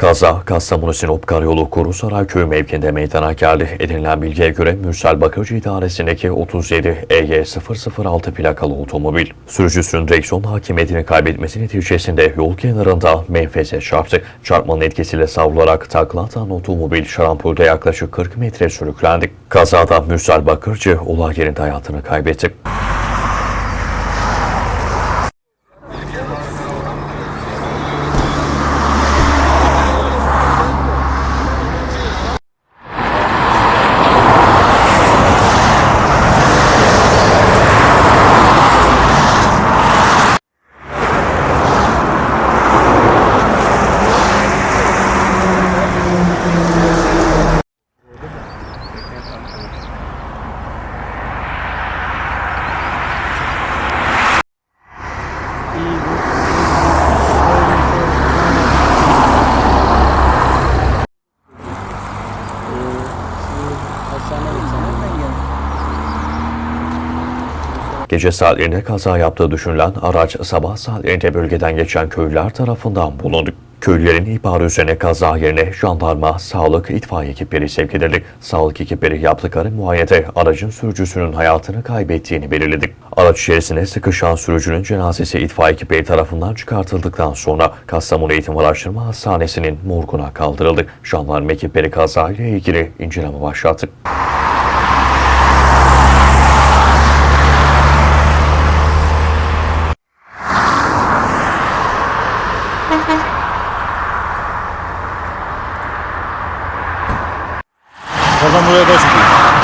Kaza, Kastamonu Sinop Karayolu Kurusaray Köyü mevkinde meydana geldi. Edinilen bilgiye göre Mürsel Bakırcı idaresindeki 37 EY 006 plakalı otomobil, sürücüsünün direksiyon hakimiyetini kaybetmesi neticesinde yol kenarında menfeze çarptı. Çarpmanın etkisiyle savrularak takla atan otomobil şarampolde yaklaşık 40 metre sürüklendi. Kazada Mürsel Bakırcı olay yerinde hayatını kaybetti. Gece saatlerinde kaza yaptığı düşünülen araç sabah saatlerinde bölgeden geçen köylüler tarafından bulundu. Köylülerin ihbarı üzerine kaza yerine jandarma, sağlık, itfaiye ekipleri sevk edildi. Sağlık ekipleri yaptıkları muayenede aracın sürücüsünün hayatını kaybettiğini belirledi. Araç içerisine sıkışan sürücünün cenazesi itfaiye ekipleri tarafından çıkartıldıktan sonra Kastamonu Eğitim Araştırma Hastanesi'nin morguna kaldırıldı. Jandarma ekipleri kazayla ilgili inceleme başlattı. Oradan buraya da çıkıyor.